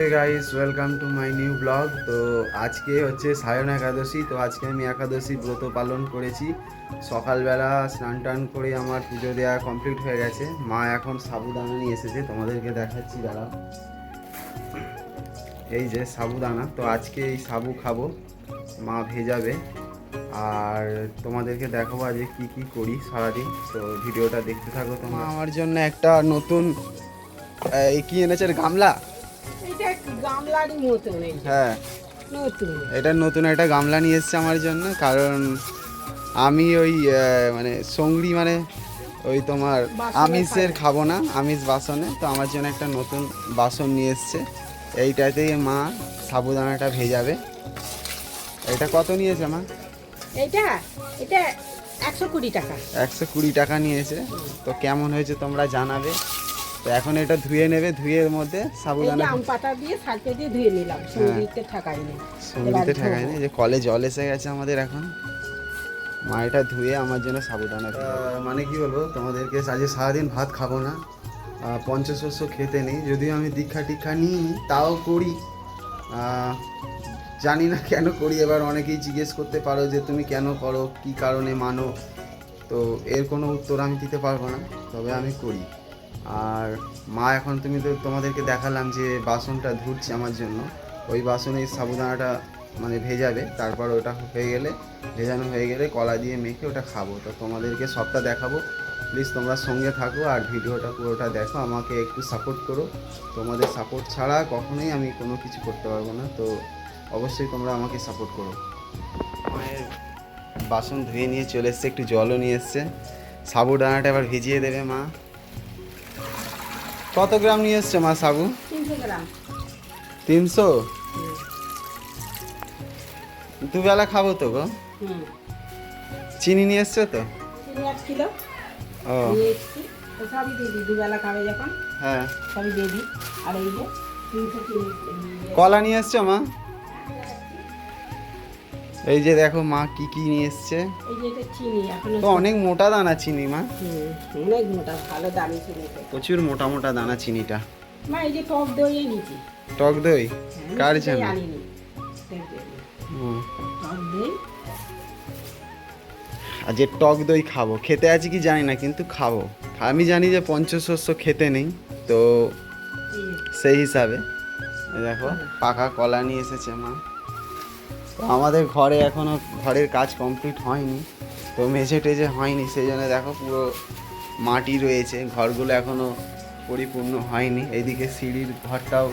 Guys welcome to my new blog তো আজকে হচ্ছে সায়ন একাদশী, তো আজকে আমি একাদশী ব্রত পালন করেছি। সকালবেলা স্নান টান করে আমার পুজো দেওয়া কমপ্লিট হয়ে গেছে। মা এখন সাবুদানা নিয়ে এসেছে, তোমাদেরকে দেখাচ্ছি, দাঁড়াও। এই যে সাবুদানা, তো আজকে এই সাবু খাব, মা ভেজাবে। আর তোমাদেরকে দেখাবো আজকে কি কি করি সারাদিন। তো ভিডিওটা দেখতে থাকো তোমরা। আমার জন্য একটা নতুন কি এনেছে গামলা? হ্যাঁ। নতুন। এটা নতুন একটা গামলা নিয়ে এসেছে আমার জন্য কারণ আমি ওই মানে সঙ্গড়ি মানে ওই তোমার আমিষের খাব না আমিষ বাসনে তো আমার জন্য একটা নতুন বাসন নিয়ে এসছে। এইটাতেই মা সাবুদানাটা ভেজাবে। এটা কত নিয়েছে মা? এইটা? এটা একশো কুড়ি টাকা। একশো কুড়ি টাকা নিয়েছে তো কেমন হয়েছে তোমরা জানাবে। তো এখন এটা ধুয়ে নেবে ধুয়ের মধ্যে সাবুদানা আম পাতা দিয়ে সালকে দিয়ে ধুয়ে নিলাম সঙ্গীতে ঠাকাইনি। সঙ্গীতে ঠেকায়নি যে কলে জল এসে গেছে আমাদের এখন। মা এটা ধুয়ে আমার জন্য সাবুদানা মানে কি বলব তোমাদেরকে আজকে সারাদিন ভাত খাব না পঞ্চশস্য খেতে নেই যদিও আমি দীক্ষা টিক্ষা নিই তাও করি। জানি না কেন করি এবার অনেকেই জিজ্ঞেস করতে পারো যে তুমি কেন করো কি কারণে মানো তো এর কোনো উত্তর আমি দিতে পারব না তবে আমি করি। আর মা, এখন তুমি তো তোমাদেরকে দেখালাম যে বাসনটা ধুচ্ছি আমার জন্য। ওই বাসনে সাবুদানাটা মানে ভেজাবে, তারপর ওটা হয়ে গেলে, ভেজানো হয়ে গেলে কলা দিয়ে মেখে ওটা খাব। তো তোমাদেরকে সবটা দেখাবো। প্লিজ তোমরা সঙ্গে থাকো আর ভিডিওটা পুরোটা দেখো, আমাকে একটু সাপোর্ট করো। তোমাদের সাপোর্ট ছাড়া কখনোই আমি কোনো কিছু করতে পারব না। তো অবশ্যই তোমরা আমাকে সাপোর্ট করো। বাসন ধুয়ে নিয়ে চলে এসছে, একটু জলও নিয়ে এসছে। সাবুদানাটা এবার ভিজিয়ে দেবে মা। কত গ্রাম নিয়ে এসছে মা সাবু? তিনশো দুবেলা খাব তো গো। চিনি নিয়ে এসছে তো? ও। সবই দিয়ে দিই দুবেলা খাবে যখন। হ্যাঁ। সবই দিয়ে দিই। আর এই যে কলা নিয়ে এসছো মা? এই যে দেখো মা কি কি নিয়ে এসছে। এই যে এটা চিনি এখন তো অনেক মোটা দানা চিনি মা। অনেক মোটা ভালো দামি চিনি। প্রচুর মোটা মোটা দানা চিনিটা। মা এই যে টক দই এনেছি। টক দই? হ্যাঁ, কার জন্য? টক দই। হুম। টক দই? আর যে টক দই খাব খেতে আছে কি জানি না কিন্তু খাব। আমি জানি যে পঞ্চশস্য খেতে নেই তো সেই হিসাবে। দেখো পাকা কলা নিয়ে এসেছে মা। তো আমাদের ঘরে এখনও ঘরের কাজ কমপ্লিট হয়নি তো মেঝে টেঝে হয়নি সেই জন্য দেখো পুরো মাটি রয়েছে ঘরগুলো এখনও পরিপূর্ণ হয়নি এইদিকে সিঁড়ির ঘরটাও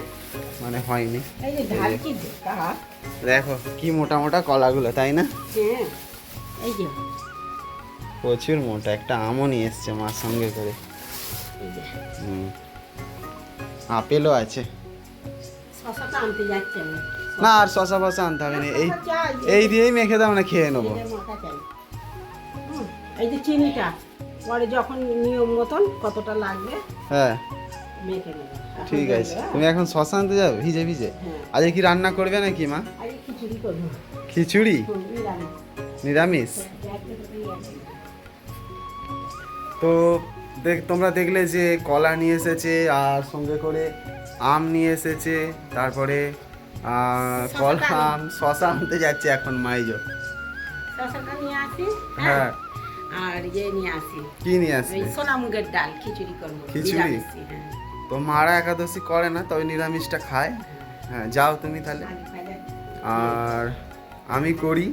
মানে হয়নি। দেখো কি মোটা মোটা কলাগুলো তাই না? হ্যাঁ প্রচুর মোটা একটা আমও নিয়ে এসছে মার সঙ্গে করে। হুম। আপেলও আছে। শশাটা আনতে যাচ্ছি না আর শশা ফশা আনতে হবে না। এই এই দিয়েই মেখে দাও না খেয়ে নেব। এই যে চিনিটা পরে যখন নিয়ম মতন কতটা লাগবে হ্যাঁ। মেখে নেব। ঠিক আছে? তুমি এখন শশা আনতে যাবে? ভিজে ভিজে? হ্যাঁ। আজকে কি রান্না করবে নাকি মা? খিচুড়ি। নিরামিষ? তো দেখ তোমরা দেখলে যে কলা নিয়ে এসেছে আর সঙ্গে করে আম নিয়ে এসেছে তারপরে কলা শশাটা আম শশা আনতে যাচ্ছে এখন মাইজো। শশাটা নিয়ে আসি হ্যাঁ? আর ইয়ে নিয়ে আসি। কি নিয়ে ওই সোনা মুগের ডাল খিচুড়ি করব খিচুড়ি? হ্যাঁ। তো মারা একাদশী করে না তবে নিরামিষটা খায়। হ্যাঁ যাও তুমি তাহলে। আর আমি করি।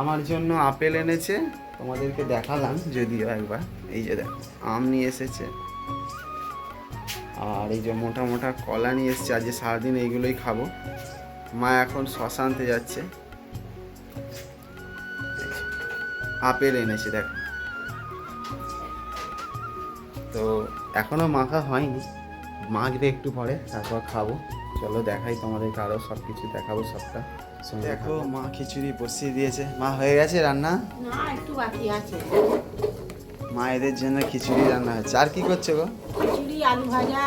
আমার জন্য আপেল এনেছে তোমাদেরকে দেখালাম যদিও একবার। এই যে দেখো আম নিয়ে এসেছে। আর এই যে মোটা মোটা কলা নিয়ে এসেছে আজকে সারাদিন এইগুলোই খাব। মা এখন শশা আনতে যাচ্ছে। আপেল এনেছে দেখো। তো এখনও মাখা হয়নি। মাখবে একটু পরে তারপর খাব। চলো দেখাই তোমাদেরকে আরও সব কিছু দেখাবো সবটা। দেখো মা খিচুড়ি বসিয়ে দিয়েছে। মা হয়ে গেছে রান্না? না একটু বাকি আছে। মা এদের জন্য খিচুড়ি রান্না হচ্ছে। আর কি করছে গো? খিচুড়ি আলু ভাজা।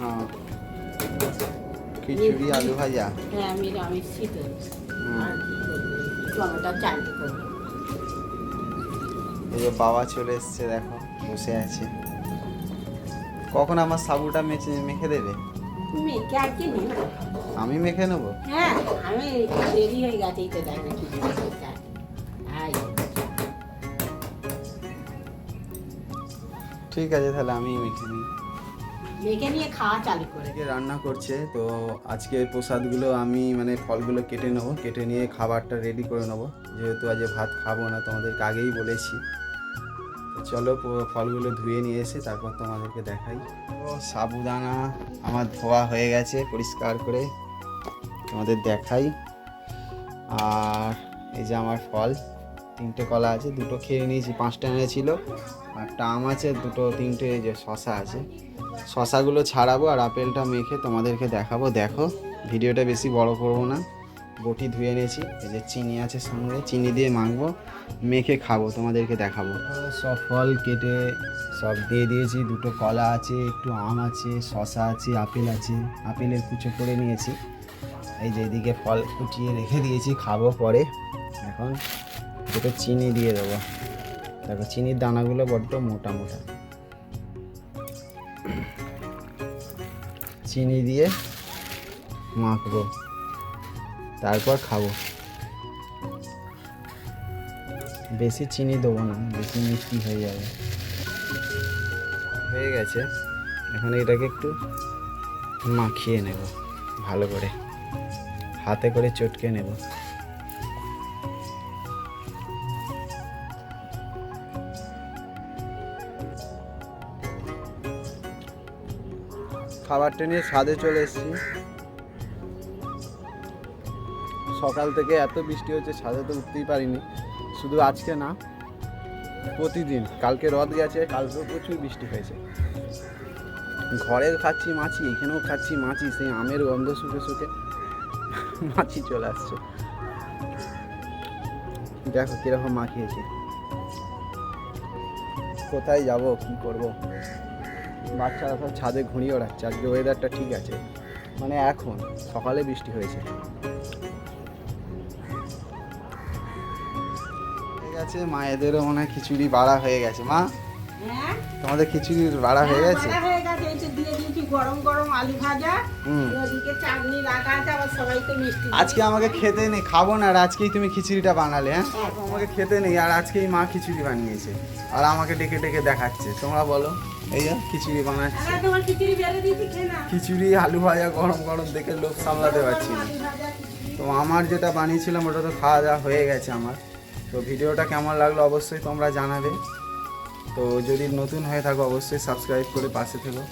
হ্যাঁ। খিচুড়ি আলু ভাজা। হ্যাঁ শীত? টমেটো এই যে বাবা চলে এসছে দেখো বসে আছে। কখন আমার সাবুটা মেখে মেখে দেবে আমি মেখে নেব? হ্যাঁ আমি দেরি হয়ে গেছে এই তো দেখ ঠিক আছে তাহলে আমি মেখে নিই মেখে নিয়ে খাওয়া চালু করে রান্না করছে তো আজকে প্রসাদগুলো আমি মানে ফলগুলো কেটে নেব কেটে নিয়ে খাবারটা রেডি করে নেব। যেহেতু আজ ভাত খাব না তোমাদেরকে আগেই বলেছি। চলো ফলগুলো ধুয়ে নিয়ে এসে তারপর তোমাদেরকে দেখাই। তো সাবুদানা আমার ধোয়া হয়ে গেছে পরিষ্কার করে তোমাদের দেখাই। আর এই যে আমার ফল তিনটে কলা আছে দুটো খেয়ে নিয়েছি পাঁচটা এনেছিল। আর আম আছে, দুটো, তিনটে যে শশা আছে। শশাগুলো ছাড়াবো আর আপেলটা মেখে তোমাদেরকে দেখাবো। দেখো, ভিডিওটা বেশি বড় করব না। বটি ধুয়ে নিয়েছি, এই যে চিনি আছে সঙ্গে, চিনি দিয়ে মাখবো, মেখে খাব, তোমাদেরকে দেখাবো। সব ফল কেটে সব দিয়ে দিয়েছি, দুটো কলা আছে, একটু আম আছে, শশা আছে, আপেল আছে। আপেলের কুচো করে নিয়েছি। এই যে এদিকে ফল কুচিয়ে রেখে দিয়েছি, খাব পরে। এখন দুটো চিনি দিয়ে দেবো। দেখো, চিনির দানাগুলো বড্ড মোটা মোটা। চিনি দিয়ে মাখবো, তারপর খাব। বেশি চিনি দেবো না, বেশি মিষ্টি হয়ে যাবে। হয়ে গেছে। এখন এটাকে একটু মাখিয়ে নেব, ভালো করে। হাতে করে চটকে নেব। খাবারটা নিয়ে ছাদে চলে এসেছি। সকাল থেকে এত বৃষ্টি হচ্ছে, ছাদে তো উঠতেই পারিনি। শুধু আজকে না, প্রতিদিন। কালকে রদ গেছে, কালকেও প্রচুর বৃষ্টি হয়েছে। ঘরে খাচ্ছি মাছি, এখানেও খাচ্ছি মাছি, সেই আমের গন্ধ শুকে শুকে মাছি চলে আসছে। দেখো কীরকম মাখিয়েছে। কোথায় যাব, কি করব? বাচ্চারা সব ছাদে ঘুরিয়ে ওড়াচ্ছে আজকে ওয়েদারটা ঠিক আছে। মানে এখন সকালে বৃষ্টি হয়েছে। ঠিক আছে মায়েদেরও মনে হয় খিচুড়ি বাড়া হয়ে গেছে। মা? হ্যাঁ? তোমাদের খিচুড়ি বাড়া হয়ে গেছে? বাড়া হয়ে গেছে। গরম গরম আলু ভাজা। হুম। ওদিকে চাটনি রাখা আছে আবার সবাই মিষ্টি আজকে আমাকে খেতে নেই। খাব না আর আজকেই তুমি খিচুড়িটা বানালে হ্যাঁ হ্যাঁ। আমাকে খেতে নেই আর আজকেই মা খিচুড়ি বানিয়েছে। আর আমাকে ডেকে ডেকে দেখাচ্ছে। তোমরা বলো। এই খিচুড়ি বানাচ্ছি। খিচুড়ি আলু ভাজা গরম গরম দেখে লোক সামলাতে পারছি না। তো আমার যেটা বানিয়েছিলাম ওটা তো খাওয়া দাওয়া হয়ে গেছে আমার। তো ভিডিওটা কেমন লাগল অবশ্যই তোমরা জানাবে। তো যদি নতুন হয়ে থাকো অবশ্যই সাবস্ক্রাইব করে পাশে থেকো।